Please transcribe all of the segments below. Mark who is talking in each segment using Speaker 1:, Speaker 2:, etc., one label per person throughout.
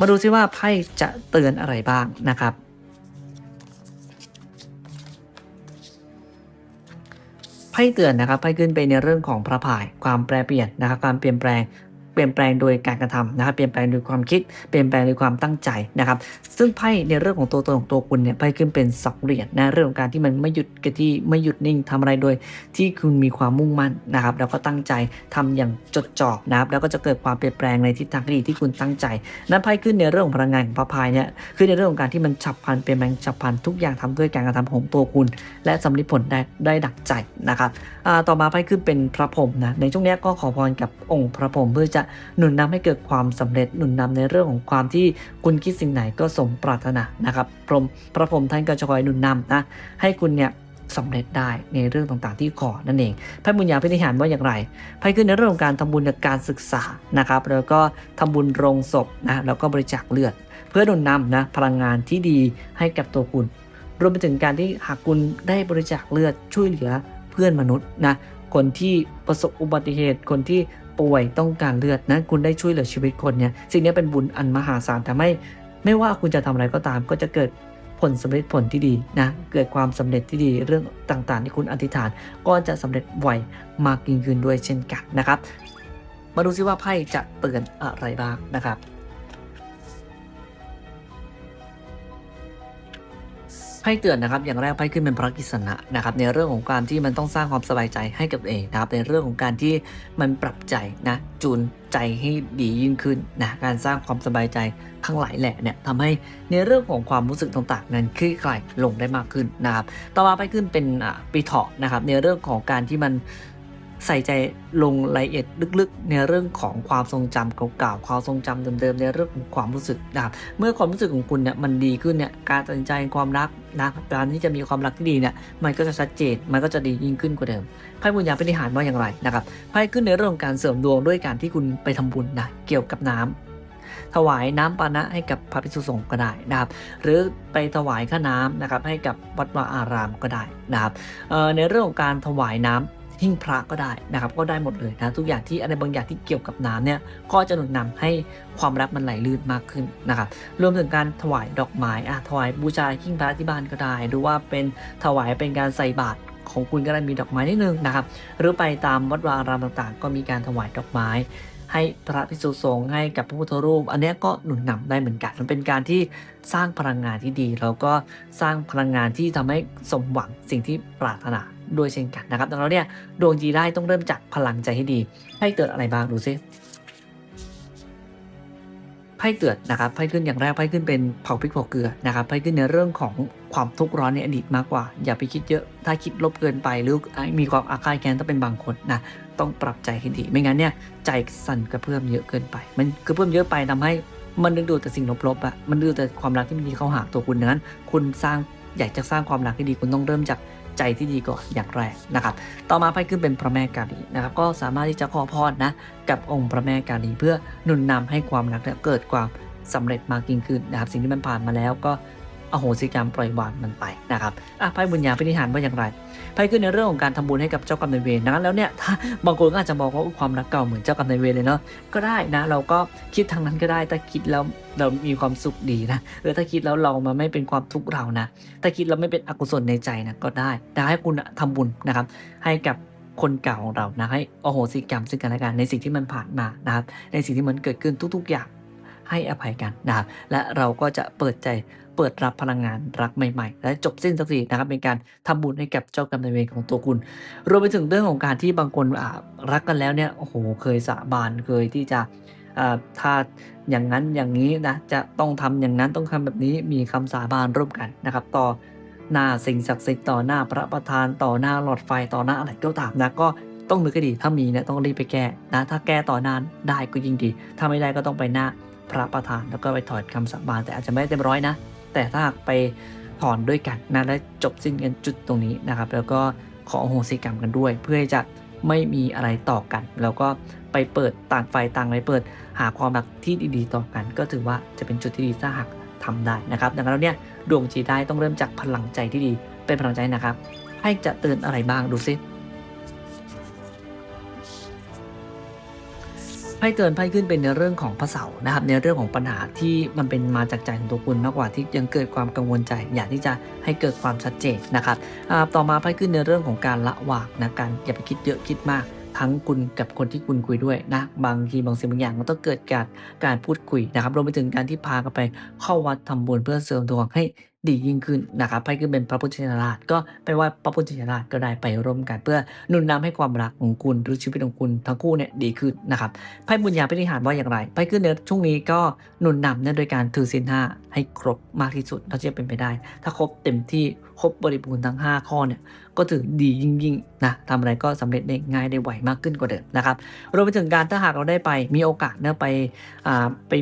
Speaker 1: มาดูซิว่าไพ่จะเตือนอะไรบ้างนะครับ ไพ่เตือนนะครับไพ่ขึ้นไปในเรื่องของพระพาย ความแปรเปลี่ยนนะครับ การเปลี่ยนแปลง ลี่ยนแปลงโดยการกระทำนะครับเปลี่ยนแปลงโดยความคิด เปลี่ยนแปลงโดยความตั้งใจนะครับ ซึ่งไพ่ในเรื่องของตัวตนของตัวคุณเนี่ยไพ่ขึ้นเป็นสองเหรียญนะเรื่องของการที่มันไม่หยุดกับที่ไม่หยุดนิ่งทำอะไรโดย ที่คุณมีความมุ่งมั่นนะครับ แล้วก็ตั้งใจทำอย่างจดจ่อนะครับ แล้วก็จะเกิดความเปลี่ยนแปลงในทิศทางที่ดีที่คุณตั้งใจ นั้นไพ่ขึ้นในเรื่องของพลังงานของพระพายเนี่ยคือในเรื่องของการที่มันฉับพลันเปลี่ยนแปลงฉับพลันทุกอย่างทำด้วยการกระทำของตัวคุณ และสำลิดผลได้ได้ดักใจนะครับต่อมาไพ่ขึ้นเป็นพระพรหมนะในช่วงนี้ก็ขอพรกับองค์พระพรหมเพื่อจะหนุนนำให้เกิดความสำเร็จหนุนนำในเรื่องของความที่คุณคิดสิ่งไหนก็สมปรารถนานะครับพรหมพระพรหมท่านก็จะคอยหนุนนำนะให้คุณเนี่ยสำเร็จได้ในเรื่องต่างๆที่ขอนั่นเองไพ่บุญญาพิธิหารว่าอย่างไรไพ่ขึ้นในเรื่องของการทำบุญกับการศึกษานะครับ แล้วก็ทำบุญโรงศพนะแล้วก็บริจาคเลือด เพื่อหนุนนำนะพลังงานที่ดีให้กับตัวคุณ รวมไปถึงการที่หากคุณได้บริจาคเลือดช่วยเหลือเพื่อนมนุษย์นะคนที่ประสบอุบัติเหตุคนที่ ป่วยต้องการเลือดนะคุณได้ช่วยเหลือชีวิตคนเนี่ยสิ่งนี้เป็นบุญอันมหาศาลทำให้ไม่ว่าคุณจะทำอะไรก็ตามก็จะเกิดผลสำเร็จผลที่ดีนะเกิดความสำเร็จที่ดีเรื่องต่างๆ ที่คุณอธิษฐาน ก็จะสำเร็จไวมากยิ่งขึ้นด้วยเช่นกันนะครับ มาดูซิว่าไพ่จะเตือนอะไรบ้างนะครับ ไพ่เตือนนะครับ อย่างแรกไพ่ขึ้นเป็นพระกิษณะนะครับ ในเรื่องของการที่มันต้องสร้างความสบายใจให้กับเองนะครับ ในเรื่องของการที่มันปรับใจนะจูนใจให้ดียิ่งขึ้นนะการสร้างความสบายใจทั้งหลายแหละเนี่ยทำให้ในเรื่องของความรู้สึกต่างๆ นั้นคลี่คลายลงได้มากขึ้นนะครับ ต่อมาไปขึ้นเป็นปีเถาะนะครับ ในเรื่องของการที่มัน ใส่ใจลงรายละเอียดลึกๆ ในเรื่องของความทรงจำเก่าๆความทรงจำเดิมๆในเรื่องของความรู้สึกนะครับเมื่อความรู้สึกของคุณเนี่ยมันดีขึ้นเนี่ยการตัดสินใจความรักนะการที่จะมีความรักที่ดีเนี่ยมันก็จะชัดเจนมันก็จะดียิ่งขึ้นกว่าเดิมไพ่บุญญาพินิหารว่าอย่างไรนะครับไพ่ขึ้นในเรื่องของการเสริมดวงด้วยการที่คุณไปทำบุญนะเกี่ยวกับน้ำถวายน้ำปานะให้กับพระภิกษุสงฆ์ก็ได้นะครับ หรือไปถวายข้าน้ำนะครับให้กับวัดวาอารามก็ได้นะครับในเรื่องของการถวายน้ำ หิ้งพระก็ได้นะครับก็ได้หมดเลยนะทุกอย่างที่อะไรบางอย่างที่เกี่ยวกับน้ำเนี่ยก็จะหนุนนำให้ความรักมันไหลลื่นมากขึ้นนะครับรวมถึงการถวายดอกไม้อะถวายบูชาหิ้งพระที่บ้านก็ได้ หรือว่าเป็นถวายเป็นการใส่บาตรของคุณก็ได้มีดอกไม้นิดนึงนะครับ หรือไปตามวัดวาอารามต่างๆ ก็มีการถวายดอกไม้ ให้พระภิกษุสงฆ์ให้กับพระพุทธรูป อันนี้ก็หนุนนำได้เหมือนกันมันเป็นการที่สร้างพลังงานที่ดี แล้วก็สร้างพลังงานที่ทำให้สมหวังสิ่งที่ปรารถนา ด้วยเช่นกันนะครับ ดังนั้นเนี่ยดวงดีได้ต้องเริ่มจากพลังใจให้ดีให้เกิดอะไรบ้างดูซิไพ่เตือนนะครับไพ่ขึ้นอย่างแรกไพ่ขึ้นเป็นเผาพริกเผาเกลือนะครับไพ่ขึ้นในเรื่องของความทุกข์ร้อนในอดีตมากกว่า อย่าไปคิดเยอะถ้าคิดลบเกินไปหรือมีความอาฆาตแค้นต้องเป็นบางคนนะต้องปรับใจให้ดีไม่งั้นเนี่ยใจสั่นกระเพื่อมเยอะเกินไป มันกระเพื่อมเยอะไปทำให้มันดึงดูดแต่สิ่งลบๆอะมันดึงดูดแต่ความรักที่มันดีเข้าหาตัวคุณดังนั้น คุณสร้างอยากจะสร้างความรักที่ดีคุณต้องเริ่มจาก ใจที่ดีก่อนอย่างแรกนะครับ ต่อมาไพ่ขึ้นเป็นพระแม่กาลีนะครับ ก็สามารถที่จะขอพรนะกับองค์พระแม่กาลีเพื่อหนุนนำให้ความรักเนี่ยเกิดความสำเร็จมากยิ่งขึ้นนะครับ สิ่งที่มันผ่านมาแล้วก็ อโหสิกรรมปล่อยวางมันไปนะครับอะไพ่บุญญาพินิหารว่าอย่างไรไพ่ขึ้นในเรื่องของการทำบุญให้กับเจ้ากรรมนายเวรนะแล้วเนี่ยถ้าบางคนก็อาจจะมองว่าความรักเก่าเหมือนเจ้ากรรมนายเวรเลยเนาะก็ได้นะเราก็คิดทางนั้นก็ได้ถ้าคิดแล้วเรามีความสุขดีนะหรือถ้าคิดแล้วเรามาไม่เป็นความทุกข์เรานะถ้าคิดแล้วไม่เป็นอกุศลในใจนะก็ได้แต่ให้คุณทำบุญนะครับ ให้กับคนเก่าของเรานะให้อโหสิกรรมซึ่งกันและกันในสิ่งที่มันผ่านมานะครับในสิ่งที่มันเกิดขึ้นทุก ๆ อย่างให้อภัยกันนะครับและเราก็จะเปิดใจ เปิดรับพลังงานรักใหม่ๆ และจบสิ้นสักทีนะครับเป็นการทำบุญให้กับเจ้ากรรมนายเวรของตัวคุณ รวมไปถึงเรื่องของการที่บางคนรักกันแล้วเนี่ยโอ้โหเคยสาบานเคยที่จะถ้าอย่างนั้นอย่างนี้นะจะต้องทำอย่างนั้นต้องทำแบบนี้มีคำสาบานร่วมกันนะครับ ต่อหน้าสิ่งศักดิ์สิทธิ์ต่อหน้าพระประธานต่อหน้าหลอดไฟต่อหน้าอะไรก็ตามนะก็ต้องนึกให้ดีถ้ามีเนี่ยต้องรีบไปแก้นะถ้าแก้ต่อน้าได้ก็ยิ่งดี ถ้าไม่ได้ก็ต้องไปหน้าพระประธานแล้วก็ไปถอดคำสาบานแต่อาจจะไม่ได้เต็มร้อยนะ แต่ถ้าหากไปถอนด้วยกันนะและจบสิ้นกันจุดตรงนี้นะครับ แล้วก็ขออโหสิกรรมกันด้วย เพื่อจะไม่มีอะไรต่อกัน แล้วก็ไปเปิดต่างไฟต่างไปเปิดหาความรักที่ดีๆ ต่อกัน ก็ถือว่าจะเป็นจุดที่ดีถ้าหากทำได้นะครับดังนั้นแล้วเนี่ยดวงจีได้ต้องเริ่มจากพลังใจที่ดีเป็นพลังใจนะครับ ให้จะเตือนอะไรบ้างดูซิ ไพ่เตือนไพ่ขึ้นเป็นในเรื่องของพระเสาร์นะครับ ในเรื่องของปัญหาที่มันเป็นมาจากใจของตัวคุณมากกว่าที่ยังเกิดความกังวลใจ อยากที่จะให้เกิดความชัดเจนนะครับต่อมาไพ่ขึ้นในเรื่องของการละวางนะการอย่าไปคิดเยอะคิดมากทั้งคุณกับคนที่คุณคุยด้วยนะบางทีบางสิ่งบางอย่างมันต้องเกิดการการพูดคุยนะครับรวมไปถึงการที่พากันไปเข้าวัดทำบุญเพื่อเสริมดวงให้ ดียิ่งขึ้นนะครับไพ่ขึ้นเป็นพระพุทธชินราช ก็ไปไหว่าพระพุทธชินราชก็ได้ไปร่วมกัน เพื่อหนุนนำให้ความรักของคุณหรือชีวิตของคุณทั้งคู่เนี่ยดีขึ้นนะครับไพ่บุญญาพิธิหารว่าอย่างไรไพ่ขึ้นในช่วงนี้ก็หนุนนำเนี่ยโดยการถือศีลห้าให้ครบมากที่สุดเท่าที่จะเป็นไปได้ ถ้าครบเต็มที่ครบบริบูรณ์ทั้ง 5 ข้อเนี่ยก็ถือดียิ่งยิ่งๆนะทำอะไรก็สำเร็จได้ง่ายได้ไวมากขึ้นกว่าเดิมนะครับรวมไปถึงการถ้าหากเราได้ไปมีโอกาสเนี่ยไปอ่าไป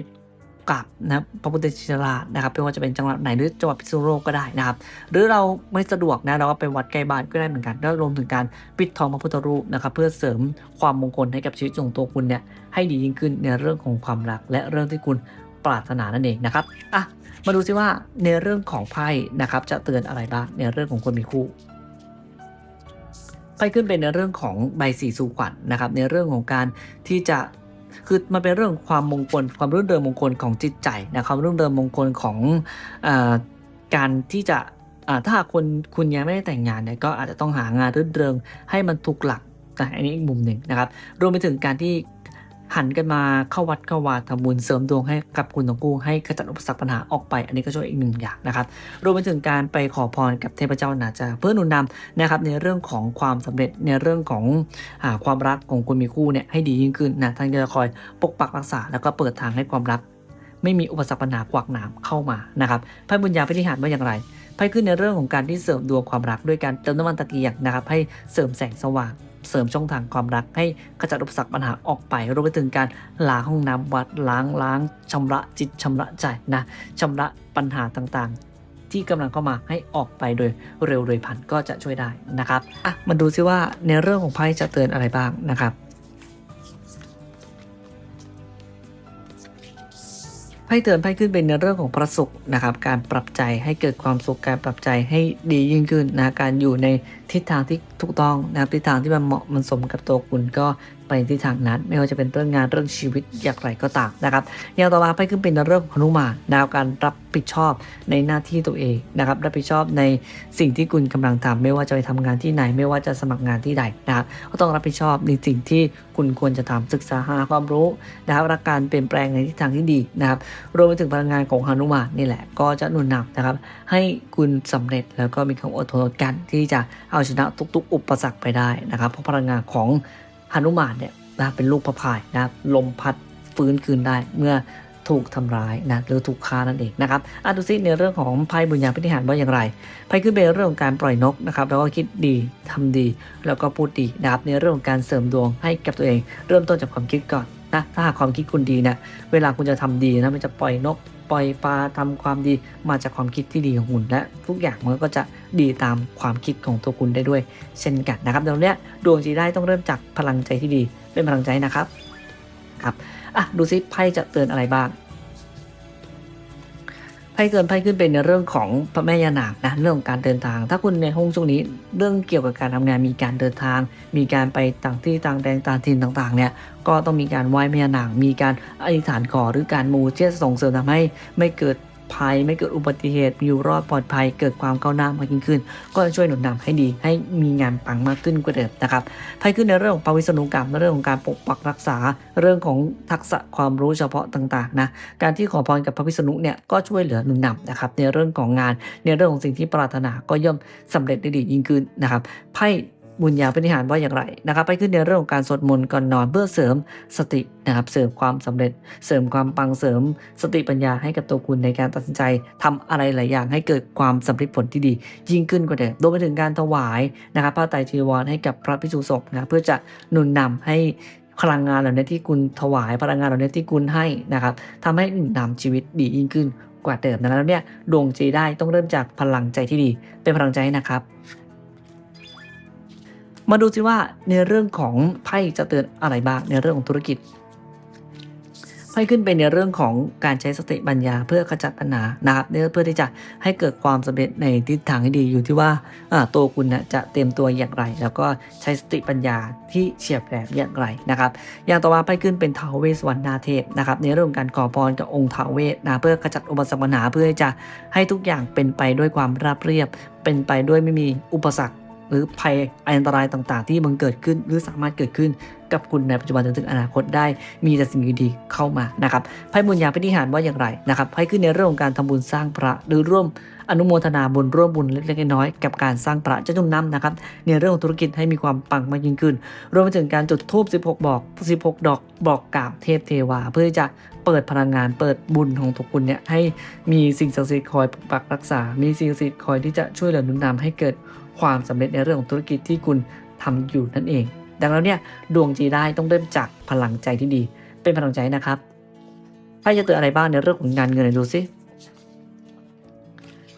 Speaker 1: กราบนะครับพระพุทธชินราชนะครับไม่ว่าจะเป็นจังหวัดไหนหรือจังหวัดพิษณุโลกก็ได้นะครับ หรือเราไม่สะดวกนะเราก็ไปวัดใกล้บ้านก็ได้เหมือนกันแล้วรวมถึงการปิดทองพระพุทธรูปนะครับเพื่อเสริมความมงคลให้กับชีวิตของตัวคุณเนี่ยให้ดียิ่งขึ้นในเรื่องของความรัก และเรื่องที่คุณปรารถนานั่นเองนะครับอะมาดูซิว่าในเรื่องของไพ่นะครับจะเตือนอะไรบ้างในเรื่องของคนมีคู่ไพ่ขึ้นเป็นในเรื่องของใบสีสู่ขวัญนะครับ ในเรื่องของการที่จะ คือมันเป็นเรื่องความมงคลความรื่นเริงมงคลของจิตใจนะความรื่นเริงมงคลของอการที่จะถ้าหากคนคุณยังไม่ได้แต่งงานเนี่ยก็อาจจะต้องหางานรื่นเริงให้มันถูกหลักนะอันนี้อีกมุมหนึ่งนะครับ รวมไปถึงการที่ หันกันมาเข้าวัดเข้าวาทำบุญเสริมดวงให้กับคุณทั้งคู่ให้ขจัดอุปสรรคปัญหาออกไป อันนี้ก็ช่วยอีกหนึ่งอย่างนะครับรวมไปถึงการไปขอพรกับเทพเจ้านาจาเพื่อหนุนนำนะครับในเรื่องของความสำเร็จในเรื่องของอความรักของคนมีคู่เนี่ยให้ดียิ่งขึ้นนะท่านจะคอยปกปักรักษาแล้วก็เปิดทางให้ความรัก ไม่มีอุปสรรคปัญหาขวากหนามเข้ามานะครับไพ่บุญญาพิธิหารว่าอย่างไรไพ่ขึ้นในเรื่องของการที่เสริมดวงความรักด้วยการเติมน้ำมันตะเกียงนะครับให้เสริมแสงสว่าง เสริมช่องทางความรักให้ขจัดอุปสรรคปัญหาออกไป รวมไปถึงการล้างห้องน้ำวัดล้างล้างชำระจิตชำระใจนะชำระปัญหาต่างๆ ที่กำลังเข้ามาให้ออกไปโดยเร็วโดยพันก็จะช่วยได้นะครับอะมาดูซิว่าในเรื่องของไพ่จะเตือนอะไรบ้างนะครับ ไพ่เตือนไพ่ขึ้นเป็นในเรื่องของประสุขนะครับ การปรับใจให้เกิดความสุขการปรับใจให้ดียิ่งขึ้นนะการอยู่ในทิศทางที่ถูกต้องนะทิศทางที่มันเหมาะมันสมกับตัวคุณก็ ไปในทิศทางนั้น ไม่ว่าจะเป็นเรื่องงานเรื่องชีวิตอย่างไรก็ตามนะครับอย่างต่อมาไพ่ขึ้นเป็นเรื่องของหนุมานนะครับการรับผิดชอบในหน้าที่ตัวเองนะครับรับผิดชอบในสิ่งที่คุณกำลังทำไม่ว่าจะไปทำงานที่ไหน ไม่ว่าจะสมัครงานที่ใดนะครับก็ต้องรับผิดชอบในสิ่งที่คุณควรจะทำศึกษาหาความรู้นะครับรักการเปลี่ยนแปลงในทิศทางที่ดีนะครับรวมไปถึงพลังงานของหนุมานนี่แหละ ก็จะหนุนนำนะครับ ให้คุณสำเร็จแล้วก็มีความอดทนกันที่จะเอาชนะทุกๆ อุปสรรคไปได้นะครับเพราะพลังงานของ หนุมานเนี่ยนะเป็นลูกพระพายนะครับลมพัดฟื้นคืนได้เมื่อถูกทำร้ายนะหรือถูกฆ่านั่นเองนะครับอะดูซิในเรื่องของไพ่บุญญาพิธิหารว่าอย่างไรไพ่ขึ้นเป็นเรื่องของการปล่อยนกนะครับแล้วก็คิดดีทำดี แล้วก็พูดดีนะครับในเรื่องของการเสริมดวงให้กับตัวเอง เริ่มต้นจากความคิดก่อน นะถ้าหากความคิดคุณดีนะเวลาคุณจะทำดีนะมันจะปล่อยนกปล่อยปลาทำความดีมาจากความคิดที่ดีของคุณและทุกอย่างมันก็จะดีตามความคิดของตัวคุณได้ด้วย เช่นกันนะครับดังนั้นเนี่ยดวงจีได้ต้องเริ่มจากพลังใจที่ดีเป็นพลังใจนะครับครับอะดูซิไพ่จะเตือนอะไรบ้าง ไพ่เกินไพ่ขึ้นเป็นในเรื่องของพระแม่ยานางนะเรื่องของการเดินทาง ถ้าคุณในห้องช่วงนี้เรื่องเกี่ยวกับการทำงานมีการเดินทาง มีการไปต่างที่ต่างแดนต่างถิ่นต่างๆเนี่ยก็ต้องมีการไหว้แม่ยานาง มีการอธิษฐานขอหรือการมูเชื่อส่งเสริมทำให้ไม่เกิด ภัย ไม่เกิดอุบัติเหตุอยู่รอดปลอดภัย เกิดความก้าวหน้ามากยิ่งขึ้น ก็จะช่วยหนุนนำให้ดีให้มีงานปังมากขึ้นกว่าเดิมนะครับไพ่ขึ้นในเรื่องของปวิษณุกรรมในเรื่องของการปกปักรักษาเรื่องของทักษะความรู้เฉพาะต่างๆนะการที่ขอพรกับพระวิษณุเนี่ยก็ช่วยเหลือหนุนนำนะครับในเรื่องของงานในเรื่องของสิ่งที่ปรารถนาก็ย่อมสำเร็จได้ดียิ่งขึ้นนะครับไพ่ บุญญาปฏิหารว่าอย่างไรนะครับ ไปขึ้นในเรื่องของการสวดมนต์ก่อนนอนเพื่อเสริมสตินะครับเสริมความสำเร็จ เสริมความปังเสริมสติปัญญาให้กับตัวคุณในการตัดสินใจทำอะไรหลายอย่างให้เกิดความสำเร็จผลที่ดี ยิ่งขึ้นกว่าเดิมรวมไปถึงการถวายนะครับผ้าไตรจีวรให้กับพระภิกษุสงฆ์นะเพื่อจะหนุนนำให้พลังงานเหล่านี้ที่คุณถวายพลังงานเหล่านี้ที่คุณให้นะครับทำให้หนุนนำชีวิตดียิ่งขึ้นกว่าเดิมนั้นแล้วเนี่ยดวงใจได้ต้องเริ่มจากพลังใจที่ดี เป็นพลังใจนะครับ มาดูสิว่าในเรื่องของไพ่จะเตือนอะไรบ้างในเรื่องของธุรกิจ ไพ่ขึ้นเป็นในเรื่องของการใช้สติปัญญาเพื่อขจัดปัญหานะครับเพื่อที่จะให้เกิดความสำเร็จในทิศทางที่ดีอยู่ที่ว่าตัวคุณนะจะเตรียมตัวอย่างไร แล้วก็ใช้สติปัญญาที่เฉียบแหลมอย่างไรนะครับ อย่างต่อมาไปขึ้นเป็นทาวเวสวรรณนาเทพนะครับในเรื่องการขอพรกับองค์ทาวเวสนะเพื่อขจัดอุปสรรคปัญหาเพื่อที่จะให้ทุกอย่างเป็นไปด้วยความราบเรียบ เป็นไปด้วยไม่มีอุปสรรค หรือภัยอันตรายต่างๆ ที่มันเกิดขึ้น หรือสามารถเกิดขึ้นกับคุณในปัจจุบันจนถึงอนาคตได้มีแต่สิ่งดีๆเข้ามานะครับไพ่บุญญาพิธีหารว่าอย่างไรนะครับให้ขึ้นในเรื่องของการทำบุญสร้างพระ หรือร่วมอนุโมทนาบุญร่วมบุญเล็กๆน้อยๆกับการสร้างพระจะจุ่มน้ำนะครับในเรื่องของธุรกิจให้มีความปังมากยิ่งขึ้น รวมไปถึงการจุดธูป16 บอก 16 ดอกบอกกราบเทพเทวา เพื่อจะเปิดพลังงานเปิดบุญของทุกคุณเนี่ยให้มีสิ่งศักดิ์สิทธิ์คอยปกปักรักษา มีสิ่งศักดิ์สิทธิ์คอยที่จะช่วยเหลือนุนนำให้เกิด ความสำเร็จในเรื่องของธุรกิจที่คุณทำอยู่นั่นเอง ดังนั้นเนี่ยดวงจีได้ต้องเริ่มจากพลังใจที่ดี เป็นพลังใจนะครับไพ่จะเตือนอะไรบ้างในเรื่องของงานเงินดูสิ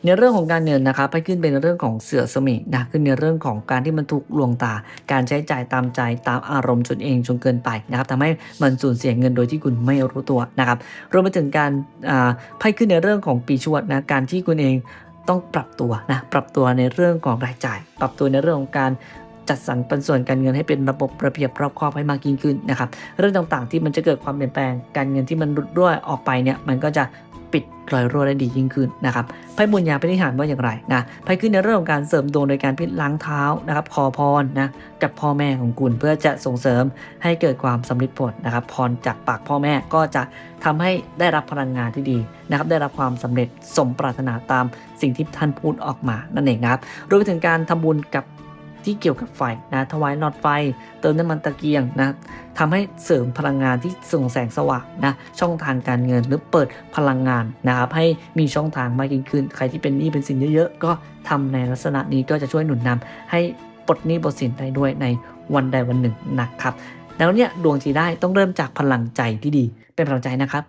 Speaker 1: ในเรื่องของการเงินนะครับให้ขึ้นเป็นเรื่องของเสือสมิงนะขึ้นในเรื่องของการที่มันถูกลวงตา การใช้จ่ายตามใจตามอารมณ์จนเองจนเกินไปนะครับทำให้มันสูญเสียเงินโดยที่คุณไม่รู้ตัวนะครับรวมไปถึงการไพ่ขึ้นในเรื่องของปีชวดนะการที่คุณเอง ต้องปรับตัวนะปรับตัวในเรื่องของรายจ่าย ปรับตัวในเรื่องของการจัดสรรปันส่วนการเงินให้เป็นระบบระเบียบรอบคอบให้มากยิ่งขึ้นนะครับ เรื่องต่างๆที่มันจะเกิดความเปลี่ยนแปลงการเงินที่มันรุดร่วออกไปเนี่ยมันก็จะ ปิดรอยรั่วได้ดียิ่งขึ้นนะครับไพ่บุญญาพิธีหารว่าอย่างไรนะไพ่ขึ้นในเรื่องของการเสริมดวงโดยการพิล้างเท้านะครับขอพรนะกับพ่อแม่ของคุณเพื่อจะส่งเสริมให้เกิดความสำเร็จผลนะครับพรจากปากพ่อแม่ก็จะทำให้ได้รับพลังงานที่ดีนะครับได้รับความสำเร็จสมปรารถนาตามสิ่งที่ท่านพูดออกมานั่นเองนะครับรวมไปถึงการทำบุญกับ ที่เกี่ยวกับไฟนะถวายหลอดไฟ เติมน้ำมันตะเกียงนะทำให้เสริมพลังงานที่ส่งแสงสว่างนะช่องทางการเงินหรือเปิดพลังงานนะครับให้มีช่องทางมากยิ่งขึ้น ใครที่เป็นหนี้เป็นสินเยอะๆ ก็ทำในลักษณะนี้ก็จะช่วยหนุนนำให้ปลดหนี้ปลดสินได้ด้วยในวันใดวันหนึ่งนะครับแล้วเนี่ยดวงจีได้ต้องเริ่มจากพลังใจที่ดีเป็นพลังใจนะครับ